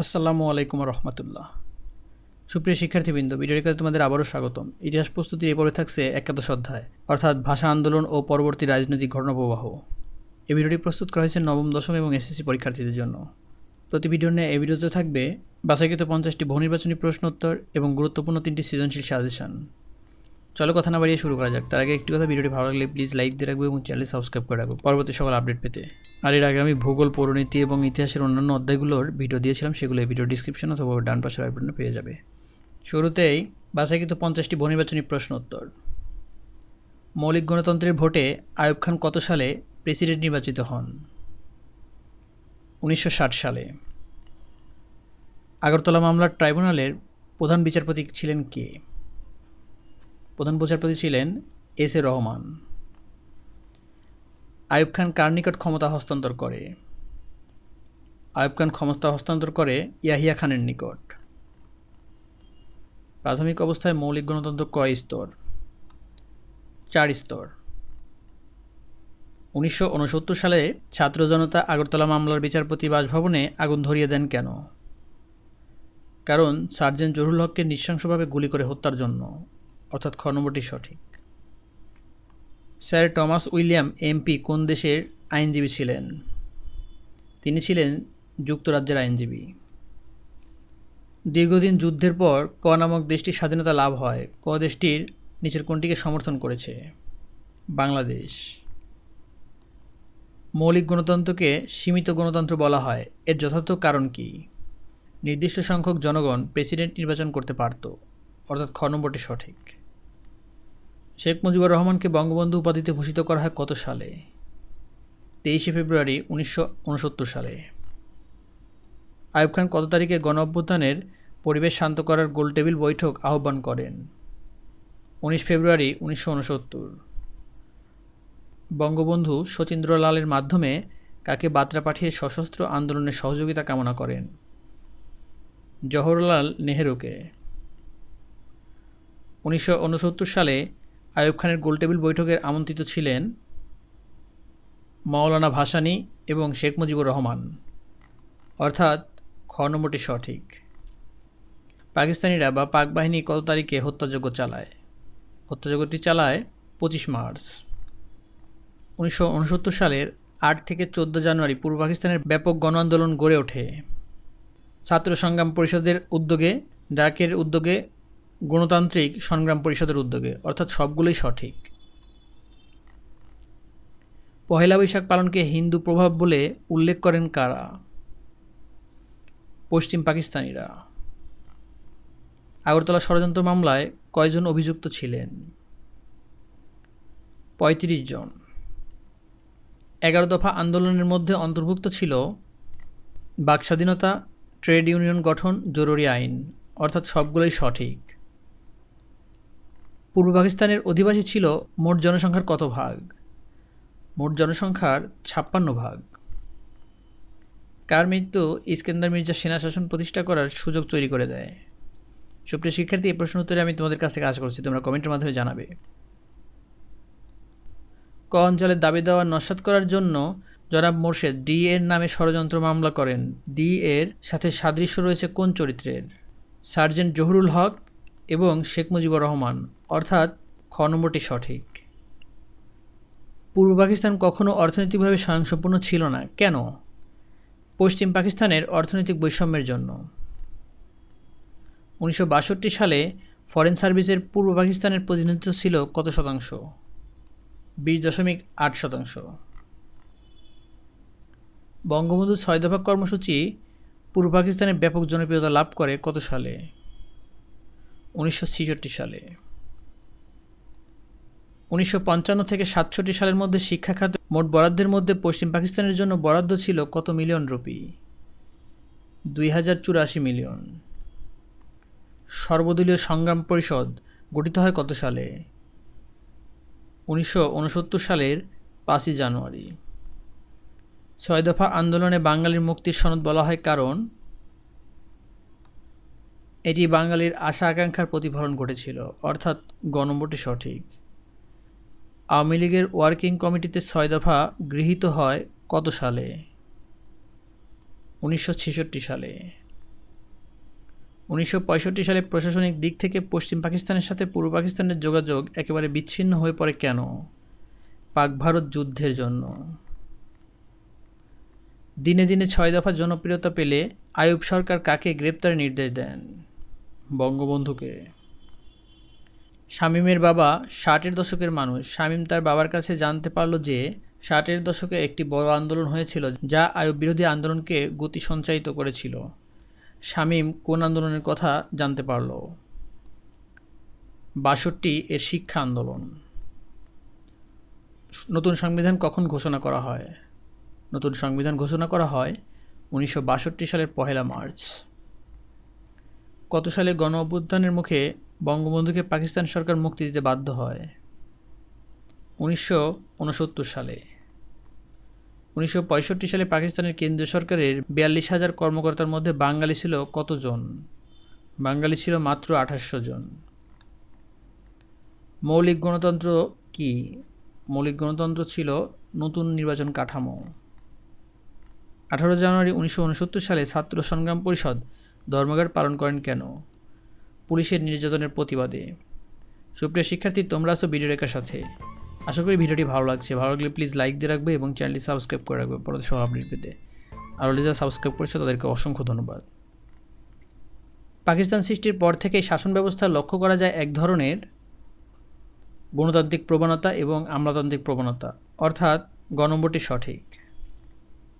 আসসালামু আলাইকুম রহমতুল্লাহ। সুপ্রিয় শিক্ষার্থীবৃন্দ, ভিডিওর কাছে তোমাদের আবারও স্বাগতম। ইতিহাস প্রস্তুতি এ পরে থাকছে একাদশ অধ্যায়, অর্থাৎ ভাষা আন্দোলন ও পরবর্তী রাজনৈতিক ঘটনাপ্রবাহ। এই ভিডিওটি প্রস্তুত করা হয়েছে নবম, দশম এবং এসএসসি পরীক্ষার্থীদের জন্য। প্রতি ভিডিও নিয়ে এই ভিডিওতে থাকবে বাছাইকৃত পঞ্চাশটি বহুনির্বাচনী প্রশ্নোত্তর এবং গুরুত্বপূর্ণ তিনটি সৃজনশীল সাজেশন। চলো কথা না বাড়িয়ে শুরু করা যাক। তার আগে একটি কথা ভিডিওটি ভালো লাগলে প্লিজ লাইক দিয়ে রাখবে এবং চ্যানেল সাবস্ক্রাইব করে রাখব। পরবর্তী সকল আপডেট পেতে। আর এর আগে আমি ভূগোল পৌরনীতি এবং ইতিহাসের অন্যান্য অধ্যায়গুলোর ভিডিও দিয়েছিলাম, সেগুলো ভিডিও ডিসক্রিপশন অথবা ডান পাশের আইবটনে পেয়ে যাবে। শুরুতেই বাছাইকৃত পঞ্চাশটি বহুনির্বাচনী প্রশ্ন উত্তর। মৌলিক গণতন্ত্রের ভোটে আয়ুব খান কত সালে প্রেসিডেন্ট নির্বাচিত হন? উনিশশো ষাট সালে। আগরতলা মামলার ট্রাইব্যুনালের প্রধান বিচারপতি ছিলেন কে? প্রধান বিচারপতি ছিলেন এস এ রহমান। আয়ুব খান কার নিকট ক্ষমতা হস্তান্তর করে? আয়ুব খান ক্ষমতা হস্তান্তর করে ইয়াহিয়া খানের নিকট। প্রাথমিক অবস্থায় মৌলিক গণতন্ত্র কয় স্তর? চার স্তর। উনিশশো উনসত্তর সালে ছাত্র জনতা আগরতলা মামলার বিচারপতি বাসভবনে আগুন ধরিয়ে দেন কেন? কারণ সার্জেন্ট জহুরুল হককে নৃশংসভাবে গুলি করে হত্যার জন্য। অর্থাৎ খ নম্বরটি সঠিক। স্যার টমাস উইলিয়াম এমপি কোন দেশের আইনজীবী ছিলেন? তিনি ছিলেন যুক্তরাজ্যের আইনজীবী। দীর্ঘদিন যুদ্ধের পর ক নামক দেশটির স্বাধীনতা লাভ হয়। ক দেশটির নিচের কোনটিকে সমর্থন করেছে? বাংলাদেশ। মৌলিক গণতন্ত্রকে সীমিত গণতন্ত্র বলা হয়। এর যথার্থ কারণ কি? নির্দিষ্ট সংখ্যক জনগণ প্রেসিডেন্ট নির্বাচন করতে পারত। অর্থাৎ খ নম্বরটি সঠিক। শেখ মুজিবুর রহমানকে বঙ্গবন্ধু উপাধিতে ভূষিত করা হয় কত সালে? তেইশে ফেব্রুয়ারি উনিশশো ঊনসত্তর সালে। আয়ুব খান কত তারিখে গণ অভ্যুত্থানের পরিবেশ শান্ত করার গোলটেবিল বৈঠক আহ্বান করেন? উনিশ ফেব্রুয়ারি উনিশশো উনসত্তর। বঙ্গবন্ধু শচীন্দ্রলালের মাধ্যমে কাকে বার্তা পাঠিয়ে সশস্ত্র আন্দোলনের সহযোগিতা কামনা করেন? জওহরলাল নেহেরুকে। উনিশশো উনসত্তর সালে আয়ুব খানের গোলটেবিল বৈঠকের আমন্ত্রিত ছিলেন মাওলানা ভাসানী এবং শেখ মুজিবুর রহমান। অর্থাৎ খ নম্বরটি সঠিক। পাকিস্তানিরা বা পাক বাহিনী কত তারিখে হত্যাযজ্ঞ চালায়? হত্যাযজ্ঞটি চালায় পঁচিশ মার্চ। উনিশশো উনসত্তর সালের আট থেকে চোদ্দ জানুয়ারি পূর্ব পাকিস্তানের ব্যাপক গণ আন্দোলন গড়ে ওঠে। ছাত্র সংগ্রাম পরিষদের উদ্যোগে, ডাকের উদ্যোগে গণতান্ত্রিক সংগ্রাম পরিষদের উদ্যোগে, অর্থাৎ সবগুলোই সঠিক। পহেলা বৈশাখ পালনকে হিন্দু প্রভাব বলে উল্লেখ করেন কারা? পশ্চিম পাকিস্তানিরা। আগরতলা ষড়যন্ত্র মামলায় কয়জন অভিযুক্ত ছিলেন? পঁয়ত্রিশ জন। এগারো দফা আন্দোলনের মধ্যে অন্তর্ভুক্ত ছিল বাকস্বাধীনতা ট্রেড ইউনিয়ন গঠন, জরুরি আইন, অর্থাৎ সবগুলোই সঠিক। পূর্ব পাকিস্তানের অধিবাসী ছিল মোট জনসংখ্যার কত ভাগ? মোট জনসংখ্যার ছাপ্পান্ন ভাগ। কার মৃত্যু ইস্কেন্দার মির্জা সেনা শাসন প্রতিষ্ঠা করার সুযোগ তৈরি করে দেয়? সুপ্রিয় শিক্ষার্থী, এই প্রশ্ন উত্তরে আমি তোমাদের কাছ থেকে আশা করছি, তোমরা কমেন্টের মাধ্যমে জানাবে। ক অঞ্চলের দাবি দেওয়া নস্বাত করার জন্য জনাব মোর্শেদ ডি এর নামে ষড়যন্ত্র মামলা করেন। ডি এর সাথে সাদৃশ্য রয়েছে কোন চরিত্রের? সার্জেন্ট জহুরুল হক এবং শেখ মুজিবুর রহমান, অর্থাৎ খ নম্বরটি সঠিক। পূর্ব পাকিস্তান কখনও অর্থনৈতিকভাবে স্বয়ংসম্পূর্ণ ছিল না। কেন? পশ্চিম পাকিস্তানের অর্থনৈতিক বৈষম্যের জন্য। উনিশশো বাষট্টি সালে ফরেন সার্ভিসের পূর্ব পাকিস্তানের প্রতিনিধিত্ব ছিল কত শতাংশ? বিশ দশমিক আট শতাংশ। বঙ্গবন্ধু ছয় দফা কর্মসূচি পূর্ব পাকিস্তানে ব্যাপক জনপ্রিয়তা লাভ করে কত সালে? উনিশশো সালে। উনিশশো পঞ্চান্ন থেকে সাতষট্টি সালের মধ্যে শিক্ষা খাত মোট বরাদ্দের মধ্যে পশ্চিম পাকিস্তানের জন্য বরাদ্দ ছিল কত মিলিয়ন রুপি? দুই হাজার চুরাশি মিলিয়ন। সর্বদলীয় সংগ্রাম পরিষদ গঠিত হয় কত সালে? উনিশশো উনসত্তর সালের পাঁচই জানুয়ারি। ছয় দফা আন্দোলনে বাঙালির মুক্তির সনদ বলা হয় কারণ এটি বাঙালির আশা আকাঙ্ক্ষার প্রতিফলন ঘটেছিল, অর্থাৎ গণভোটে সঠিক। আওয়ামী লীগের ওয়ার্কিং কমিটিতে ছয় দফা গৃহীত হয় কত সালে? উনিশশো ছেষট্টি সালে। উনিশশো পঁয়ষট্টি সালে প্রশাসনিক দিক থেকে পশ্চিম পাকিস্তানের সাথে পূর্ব পাকিস্তানের যোগাযোগ একেবারে বিচ্ছিন্ন হয়ে পড়ে কেন? পাক ভারত যুদ্ধের জন্য। দিনে দিনে ছয় দফা জনপ্রিয়তা পেলে আয়ুব সরকার কাকে গ্রেপ্তারের নির্দেশ দেন? বঙ্গবন্ধুকে। শামীমের বাবা ষাটের দশকের মানুষ। শামীম তার বাবার কাছে জানতে পারল যে ষাটের দশকে একটি বড় আন্দোলন হয়েছিল যা আয়ুব বিরোধী আন্দোলনকে গতি সঞ্চায়িত করেছিল। শামীম কোন আন্দোলনের কথা জানতে পারল? বাষট্টি এর শিক্ষা আন্দোলন। নতুন সংবিধান কখন ঘোষণা করা হয়? নতুন সংবিধান ঘোষণা করা হয় উনিশশো বাষট্টি সালের পহেলা মার্চ। কত সালে গণ অভ্যুত্থানের মুখে বঙ্গবন্ধুকে পাকিস্তান সরকার মুক্তি দিতে বাধ্য হয়? উনিশশো ঊনসত্তর সালে। উনিশশো পঁয়ষট্টি সালে পাকিস্তানের কেন্দ্রীয় সরকারের বিয়াল্লিশ হাজার কর্মকর্তার মধ্যে বাঙালি ছিল কতজন? বাঙালি ছিল মাত্র আঠাশশো জন। মৌলিক গণতন্ত্র কি? মৌলিক গণতন্ত্র ছিল নতুন নির্বাচন কাঠামো। আঠারো জানুয়ারি উনিশশো ঊনসত্তর সালে ছাত্র সংগ্রাম পরিষদ ধর্মঘট পালন করেন কেন? পুলিশের নির্যাতনের প্রতিবাদে। সুপ্রিয় শিক্ষার্থী, তোমরা আছো ভিডিও রেখার সাথে। আশা করি ভিডিওটি ভালো লাগছে। ভালো লাগলে প্লিজ লাইক দিয়ে রাখবে এবং চ্যানেলটি সাবস্ক্রাইব করে রাখবে পরে সব আপডেট পেতে। আর যারা সাবস্ক্রাইব করেছে, তাদেরকে অসংখ্য ধন্যবাদ। পাকিস্তান সৃষ্টির পর থেকেই শাসন ব্যবস্থা লক্ষ্য করা যায় এক ধরনের গণতান্ত্রিক প্রবণতা এবং আমলাতান্ত্রিক প্রবণতা। অর্থাৎ গণভোটই সঠিক।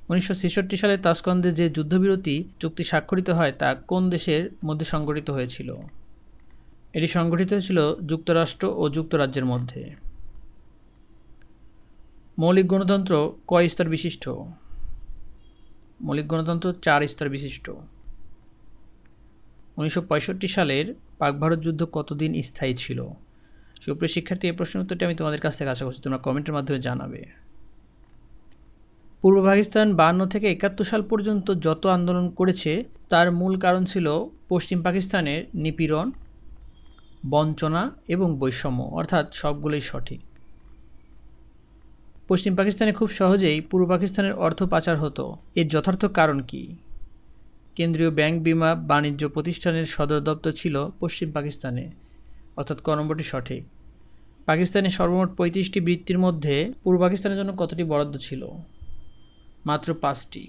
উনিশশো ছেষট্টি সালে তাসকন্দে যে যুদ্ধবিরতি চুক্তি স্বাক্ষরিত হয় তা কোন দেশের মধ্যে সংগঠিত হয়েছিল? এটি সংগঠিত হয়েছিল যুক্তরাষ্ট্র ও যুক্তরাজ্যের মধ্যে। মৌলিক গণতন্ত্র কয় স্তর বিশিষ্ট? মৌলিক গণতন্ত্র চার স্তর বিশিষ্ট। উনিশশো পঁয়ষট্টি সালের পাক ভারত যুদ্ধ কতদিন স্থায়ী ছিল? সুপ্রিয় শিক্ষার্থী, এই প্রশ্নের উত্তরটি আমি তোমাদের কাছ থেকে আশা করছি তোমরা কমেন্টের মাধ্যমে জানাবে। পূর্ব পাকিস্তান বান্ন থেকে একাত্তর সাল পর্যন্ত যত আন্দোলন করেছে, তার মূল কারণ ছিল পশ্চিম পাকিস্তানের নিপীড়ন, বঞ্চনা এবং বৈষম্য। অর্থাৎ সবগুলোই সঠিক। পশ্চিম পাকিস্তানে খুব সহজেই পূর্ব পাকিস্তানের অর্থ পাচার হতো। এর যথার্থ কারণ কি? কেন্দ্রীয় ব্যাংক বিমা বাণিজ্য প্রতিষ্ঠানের সদর দপ্তর ছিল পশ্চিম পাকিস্তানে। অর্থাৎ ক সঠিক। পাকিস্তানে সর্বমোট পঁয়ত্রিশটি বৃত্তির মধ্যে পূর্ব পাকিস্তানের জন্য কতটি বরাদ্দ ছিল? মাত্র পাঁচটি।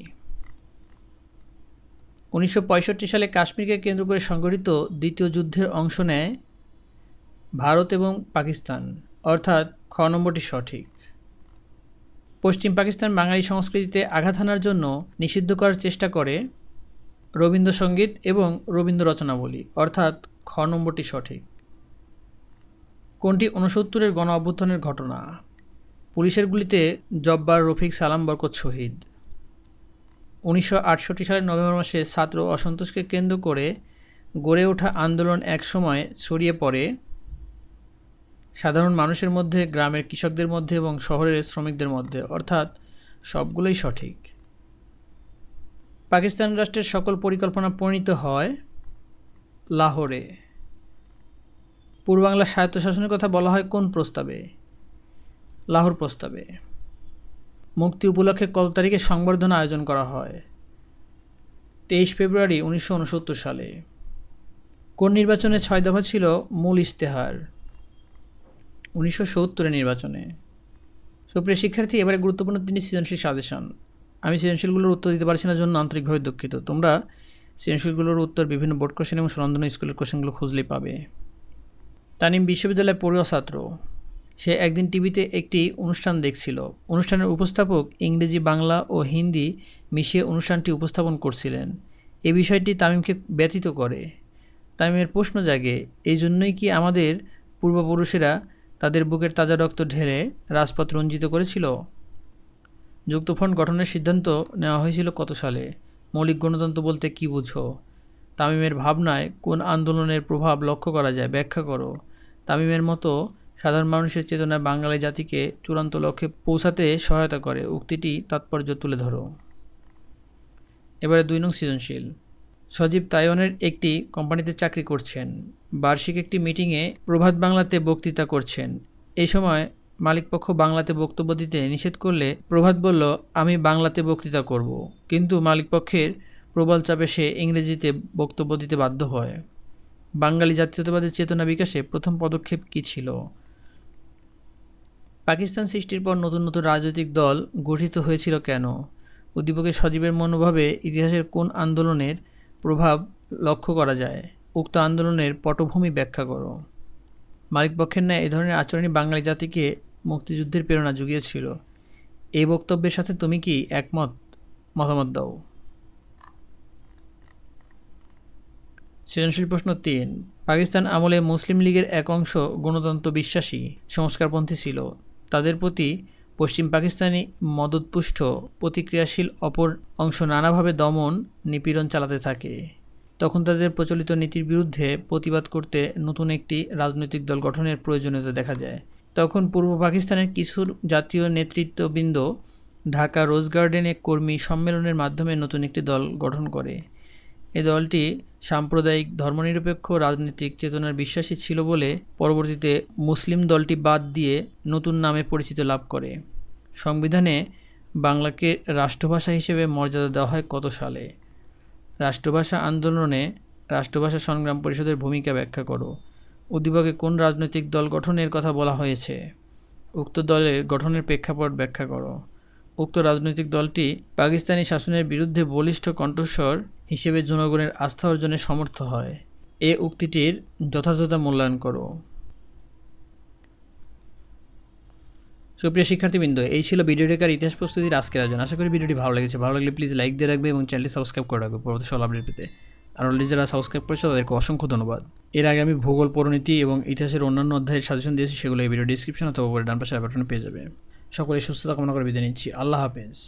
উনিশশো পঁয়ষট্টি সালে কাশ্মীরকে কেন্দ্র করে সংগঠিত দ্বিতীয় যুদ্ধের অংশ নেয় ভারত এবং পাকিস্তান। অর্থাৎ খ নম্বরটি সঠিক। পশ্চিম পাকিস্তান বাঙালি সংস্কৃতিতে আঘাত হানার জন্য নিষিদ্ধ করার চেষ্টা করে রবীন্দ্রসঙ্গীত এবং রবীন্দ্র রচনাবলী। অর্থাৎ খ নম্বরটি সঠিক। কোনটি ঊনসত্তরের গণ অভ্যুত্থানের ঘটনা? পুলিশের গুলিতে জব্বার রফিক সালাম বরকত শহীদ। উনিশশো আটষট্টি সালের নভেম্বর মাসে ছাত্র অসন্তোষকে কেন্দ্র করে গড়ে ওঠা আন্দোলন একসময় ছড়িয়ে পড়ে। সাধারণ মানুষের মধ্যে, গ্রামের কৃষকদের মধ্যে এবং শহরের শ্রমিকদের মধ্যে। অর্থাৎ সবগুলোই সঠিক। পাকিস্তান রাষ্ট্রের সকল পরিকল্পনা প্রণীত হয় লাহোরে। পূর্বাংলার স্বায়ত্তশাসনের কথা বলা হয় কোন প্রস্তাবে? লাহোর প্রস্তাবে। মুক্তি উপলক্ষে কত তারিখে সংবর্ধনা আয়োজন করা হয়? তেইশ ফেব্রুয়ারি উনিশশো ঊনসত্তর সালে। কোন নির্বাচনে ছয় দফা ছিল মূল ইশতেহার? উনিশশো সত্তরের নির্বাচনে। সুপ্রিয় শিক্ষার্থী, এবারে গুরুত্বপূর্ণ তিনি সৃজনশীল সাজেশন। আমি সৃজনশীলগুলোর উত্তর দিতে পারছি না জন্য আন্তরিকভাবে দুঃখিত। তোমরা সৃজনশীলগুলোর উত্তর বিভিন্ন বোর্ড কোশ্চেন এবং স্বরন্ধন স্কুলের কোশ্চেনগুলো খুঁজলেই পাবে। তানিম বিশ্ববিদ্যালয়ের পড়ুয়া ছাত্র। সে একদিন টিভিতে একটি অনুষ্ঠান দেখছিল। অনুষ্ঠানের উপস্থাপক ইংরেজি, বাংলা ও হিন্দি মিশিয়ে অনুষ্ঠানটি উপস্থাপন করছিলেন। এ বিষয়টি তামিমকে ব্যতীত করে। তামিমের প্রশ্ন জাগে, এই জন্যই কি আমাদের পূর্বপুরুষেরা তাদের বুকের তাজা রক্ত ঢেলে রাজপথ রঞ্জিত করেছিল? যুক্তফ্রন্ট গঠনের সিদ্ধান্ত নেওয়া হয়েছিল কত সালে? মৌলিক গণতন্ত্র বলতে কি বুঝো? তামিমের ভাবনায় কোন আন্দোলনের প্রভাব লক্ষ্য করা যায় ব্যাখ্যা করো। তামিমের মতো সাধারণ মানুষের চেতনায় বাঙালি জাতিকে চূড়ান্ত লক্ষ্যে পৌঁছাতে সহায়তা করে। উক্তিটি তাৎপর্য তুলে ধরো। এবারে দুই নং সৃজনশীল। সজীব তাইওয়ানের একটি কোম্পানিতে চাকরি করছেন। বার্ষিক একটি মিটিংয়ে প্রভাত বাংলাতে বক্তৃতা করছেন। এই সময় মালিকপক্ষ বাংলাতে বক্তব্য দিতে নিষেধ করলে প্রভাত বলল, আমি বাংলাতে বক্তৃতা করব। কিন্তু মালিকপক্ষের প্রবল চাপে সে ইংরেজিতে বক্তব্য দিতে বাধ্য হয়। বাঙালি জাতীয়তাবাদের চেতনা বিকাশে প্রথম পদক্ষেপ কী ছিল? পাকিস্তান সৃষ্টির পর নতুন নতুন রাজনৈতিক দল গঠিত হয়েছিল কেন? উদ্দীপকের সজীবের মনোভাবে ইতিহাসের কোন আন্দোলনের প্রভাব লক্ষ্য করা যায়? উক্ত আন্দোলনের পটভূমি ব্যাখ্যা করো। মালিকপক্ষের ন্যায় এ ধরনের আচরণই বাঙালি জাতিকে মুক্তিযুদ্ধের প্রেরণা জুগিয়েছিল। এই বক্তব্যের সাথে তুমি কি একমত? মতামত দাও। সৃজনশীল প্রশ্ন তিন। পাকিস্তান আমলে মুসলিম লীগের এক অংশ গণতন্ত্র বিশ্বাসী, সংস্কারপন্থী ছিল। তাদের প্রতি পশ্চিম পাকিস্তানি মদতপুষ্ট, প্রতিক্রিয়াশীল অপর অংশ নানাভাবে দমন, নিপীড়ন চালাতে থাকে। তখন তাদের প্রচলিত নীতির বিরুদ্ধে প্রতিবাদ করতে নতুন একটি রাজনৈতিক দল গঠনের প্রয়োজনীয়তা দেখা যায়। তখন পূর্ব পাকিস্তানের কিছু জাতীয় নেতৃত্ববৃন্দ ঢাকা রোজ গার্ডেনে কর্মী সম্মেলনের মাধ্যমে নতুন একটি দল গঠন করে। এই দলটি সাম্প্রদায়িক ধর্মনিরপেক্ষ রাজনৈতিক চেতনার বিশ্বাসী ছিল বলে পরবর্তীতে মুসলিম দলটি বাদ দিয়ে নতুন নামে পরিচিতি লাভ করে। সংবিধানে বাংলাকে রাষ্ট্রভাষা হিসেবে মর্যাদা দেওয়া হয় কত সালে? রাষ্ট্রভাষা আন্দোলনে রাষ্ট্রভাষা সংগ্রাম পরিষদের ভূমিকা ব্যাখ্যা করো। উদ্দীপকে কোন রাজনৈতিক দল গঠনের কথা বলা হয়েছে? উক্ত দলের গঠনের প্রেক্ষাপট ব্যাখ্যা করো। উক্ত রাজনৈতিক দলটি পাকিস্তানি শাসনের বিরুদ্ধে বলিষ্ঠ কণ্ঠস্বর হিসেবে জনগণের আস্থা অর্জনে সমর্থ হয়। এ উক্তিটির যথাযথতা মূল্যায়ন করো। সুপ্রিয় শিক্ষার্থীবৃন্দ, এই ছিল ভিডিও রেখার ইতিহাস প্রস্তুতির আজকের আয়োজন। আশা করি ভিডিওটি ভালো লেগেছে। ভালো লাগলে প্লিজ লাইক দিয়ে রাখবে এবং চ্যানেলটি সাবস্ক্রাইব করে রাখবে। পরবর্তী সব আপডেট পেতে। আর অলরেডি যারা সাবস্ক্রাইব করেছে, তাদেরকে অসংখ্য ধন্যবাদ। এর আগে আমি ভূগোল পরিণতি এবং ইতিহাসের অন্যান্য অধ্যায়ের সাজেশন দিয়েছি, সেগুলো এই ভিডিও ডিসক্রিপশন অথবা ডান পাশে বাটনে পেয়ে যাবে। সকলে সুস্থতা কামনা করে বিদায় নিচ্ছি। আল্লাহ হাফেজ।